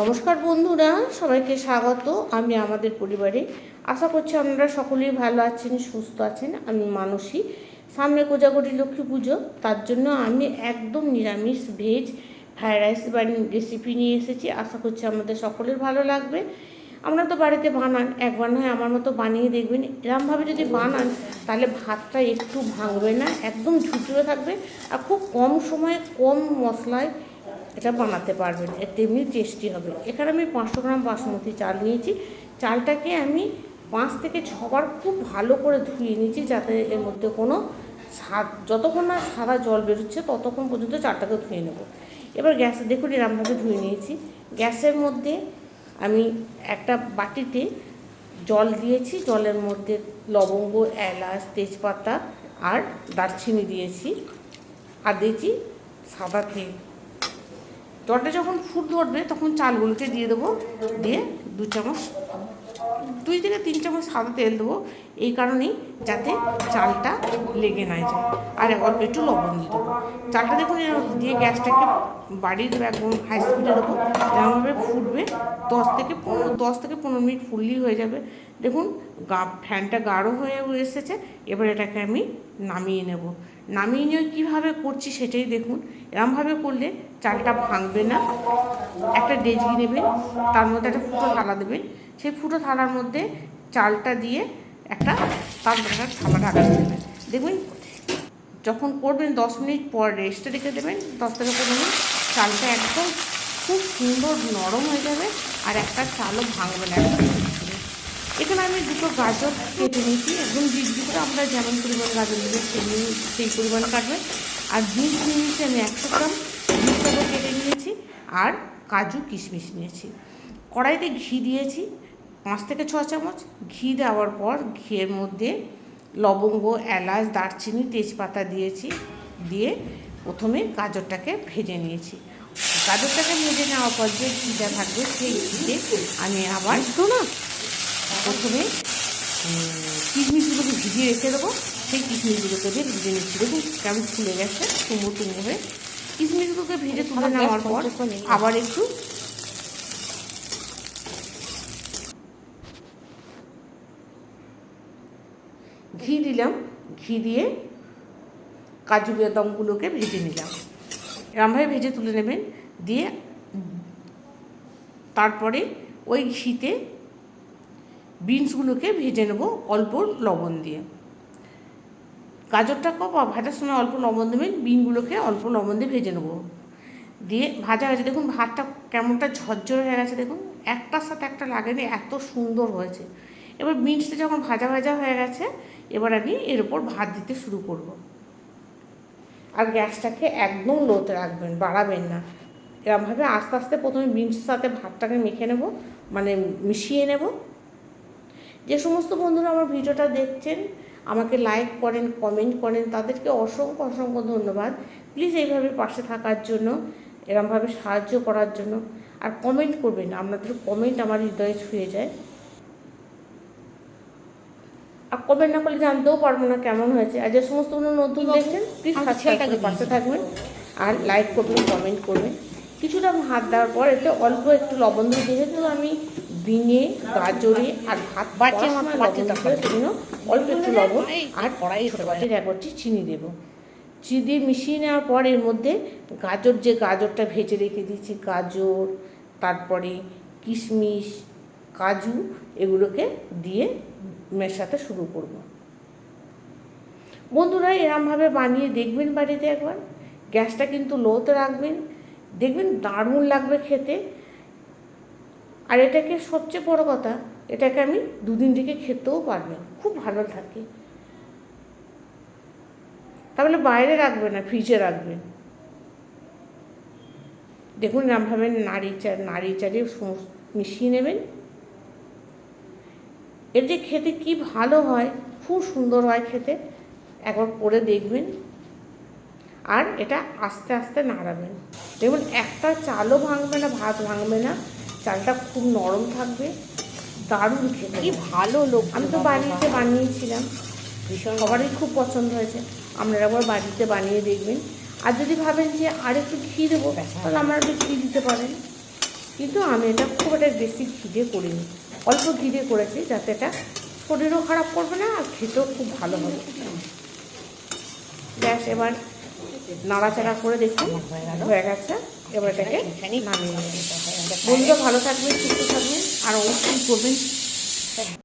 নমস্কার বন্ধুরা, সবাইকে স্বাগত। আমি আমাদের পরিবারে। আশা করছি আপনারা সকলেই ভালো আছেন, সুস্থ আছেন। আমি মানসী। সামনে কোজাগরি লক্ষ্মী পুজো। তার জন্য আমি একদম নিরামিষ ভেজ ফ্রায়েড রাইস রেসিপি নিয়ে এসেছি। আশা করছি আমাদের সকলের ভালো লাগবে। আমরা তো বাড়িতে বানান, একবার নয় আমার মতো বানিয়ে দেখবেন। এরমভাবে যদি বানান, তাহলে ভাতটা একটু ভাঙবে না, একদম ঝুটুরে থাকবে। আর খুব কম সময়ে কম মশলায় এটা বানাতে পারবেন তেমনি টেস্টি হবে। এখানে আমি পাঁচশো গ্রাম বাসমতি চাল নিয়েছি। চালটাকে আমি পাঁচ থেকে ছবার খুব ভালো করে ধুয়ে নিয়েছি যাতে এর মধ্যে কোনো স্বাদ, যতক্ষণ না সাদা জল বেরোচ্ছে ততক্ষণ পর্যন্ত চালটাকে ধুয়ে নেব। এবার গ্যাসে দেখুন এরমভাবে ধুয়ে নিয়েছি। গ্যাসের মধ্যে আমি একটা বাটিতে জল দিয়েছি, জলের মধ্যে লবঙ্গ, এলাচ, তেজপাতা আর দারচিনি দিয়েছি। আর দিয়েছি সাদা তেল। জলটা যখন ফুট ধরবে, তখন চালগুলোকে দিয়ে দেবো। দিয়ে দু চামচ, দুই থেকে তিন চামচ সাদা তেল দেবো। এই কারণেই যাতে চালটা লেগে না যায়। আর অল্প একটু লবণ দিয়ে দেবো। চালটা দেখুন দিয়ে গ্যাসটাকে বাড়িয়ে দেবো একদম হাই স্পিডে দেবো এরকমভাবে ফুটবে। দশ থেকে পনেরো, দশ থেকে পনেরো মিনিট ফুললি হয়ে যাবে। দেখুন, গা, ফ্যানটা গাঢ় হয়ে এসেছে। এবার এটাকে আমি নামিয়ে নেব। নামিয়ে নিয়ে কীভাবে করছি সেটাই দেখুন। এরমভাবে করলে চালটা ভাঙবে না। একটা ডেজকি নেবেন, তার মধ্যে একটা ফুটো থালা দেবেন। সেই ফুটো থালার মধ্যে চালটা দিয়ে একটা তার একটা থালা ঢাকা দেবেন। দেখবেন যখন করবেন দশ মিনিট পর রেস্টে রেখে দেবেন, দশ থেকে পনেরো মিনিট, চালটা একদম খুব সুন্দর নরম হয়ে যাবে আর একটা চালও ভাঙবে না। এখানে আমি দুটো গাজর কেটে নিয়েছি, একদম করে আমরা যেমন পরিমাণ গাজর দেবে সেই সেই পরিমাণ কাটবেন। আর বিনস নিয়েছি আমি একশো গ্রাম আর কাজু কিশমিশ নিয়েছি। কড়াইতে ঘি দিয়েছি পাঁচ থেকে ছ চামচ। ঘি দেওয়ার পর ঘিয়ের মধ্যে লবঙ্গ এলাচ দারচিনি তেজপাতা দিয়েছি দিয়ে প্রথমে গাজরটাকে ভেজে নিয়েছি। গাজরটাকে ভেজে নেওয়ার পর যে ঘিটা থাকবে সেই ঘিতে আমি আবার না? প্রথমে কিশমিশগুলোকে ভিজিয়ে রেখে দেবো। সেই কিশমিশগুলোকে দিয়ে ভিজে নিচ্ছি। দেখুন কেমন ফুলে গেছে টুমো টুমো হয়ে। কিশমিশগুলোকে ভেজে তুলে নেওয়ার পর আবার একটু ঘি দিলাম। ঘি দিয়ে কাজু বাদামগুলোকে ভেজে নিলাম। এরমভাবে ভেজে তুলে নেবেন। দিয়ে তারপরে ওই ঘিতে বিনসগুলোকে ভেজে নেব অল্প লবণ দিয়ে। গাজরটাকেও বা ভাজার সময় অল্প লবণ দেবেন, বিনগুলোকে অল্প লবণ দিয়ে ভেজে নেব। দিয়ে ভাজা হয়েছে, দেখুন ভাতটা কেমনটা ঝরঝরে হয়ে গেছে, দেখুন। একটার সাথে একটা লাগেনি, এত সুন্দর হয়েছে। এবার বিনসটা যখন ভাজা ভাজা হয়ে গেছে, এবার আমি এর উপর ভাত দিতে শুরু করব। আর গ্যাসটাকে একদম লোতে রাখবেন, বাড়াবেন না। এরমভাবে আস্তে আস্তে প্রথমে বিনসের সাথে ভাতটাকে মেখে নেব মানে মিশিয়ে নেব। যে সমস্ত বন্ধুরা আমার ভিডিওটা দেখছেন আমাকে লাইক করেন কমেন্ট করেন তাদেরকে অসংখ্য অসংখ্য ধন্যবাদ। প্লিজ এইভাবে পাশে থাকার জন্য এরমভাবে সাহায্য করার জন্য। আর কমেন্ট করবেন আপনাদের কমেন্ট আমার হৃদয়ে ছুঁয়ে যায়। আর কমেন্ট না করলে জানতেও পারব না কেমন হয়েছে। আর যে সমস্ত নতুন দেখছেন প্লিজ সাবস্ক্রাইব পাশে থাকবেন। আর লাইক করবেন কমেন্ট করবেন। কিছুটা হাত দেওয়ার পর এতে অল্প একটু লবণ দিয়ে যেহেতু আমি বিনে গাজরে আর ভাত বাড়ছে আমার দিতে সেজন্য অল্প একটু লবণ আর কড়াই ছোটো বাটির এক বাটি চিনি দেবো। চিনি দিয়ে মিশিয়ে নেওয়ার পর এর মধ্যে গাজর যে গাজরটা ভেজে রেখে দিয়েছি গাজর তারপরে কিশমিশ কাজু এগুলোকে দিয়ে মেশাতে শুরু করব। বন্ধুরা এরমভাবে বানিয়ে দেখবেন বাড়িতে একবার। গ্যাসটা কিন্তু লোতে রাখবেন। দেখবেন দারুণ লাগবে খেতে। আর এটাকে সবচেয়ে বড় কথা, এটাকে আমি দুদিন থেকে খেতেও পারবেন খুব ভালো থাকে। তাহলে বাইরে রাখবে না ফ্রিজে রাখবেন দেখুন এরমভাবে নাড়ি নাড়ি চাড়িয়ে মিশিয়ে নেবেন। এর যে খেতে কি ভালো হয়, খুব সুন্দর হয় খেতে, একবার করে দেখবেন। আর এটা আস্তে আস্তে নাড়াবেন। দেখুন একটা চালও ভাঙবে না, ভাত ভাঙবে না। চালটা খুব নরম থাকবে। দারুণ খেতে কি ভালো লোক আমি তো বাড়িতে বানিয়েছিলাম। ভীষণ সবারই খুব পছন্দ হয়েছে। আপনারা একবার বাড়িতে বানিয়ে দেখবেন। আর যদি ভাবেন যে আর একটু ঘি দেবো তাহলে আমরা একটু ঘি দিতে পারেন। কিন্তু আমি এটা খুব একটা বেশি ঘি দিয়ে করিনি। অল্প ঘি দিয়ে করেছি যাতে এটা শরীরও খারাপ করবে না আর খেতেও খুব ভালো হবে। ব্যাস এবার নাড়াচাড়া করে দেখুন। হয়ে গেছে। এবার এটাকে নামিয়ে নিতে বন্ধুরা ভালো থাকবেন সুস্থ থাকবেন আর অবশ্যই করবেন।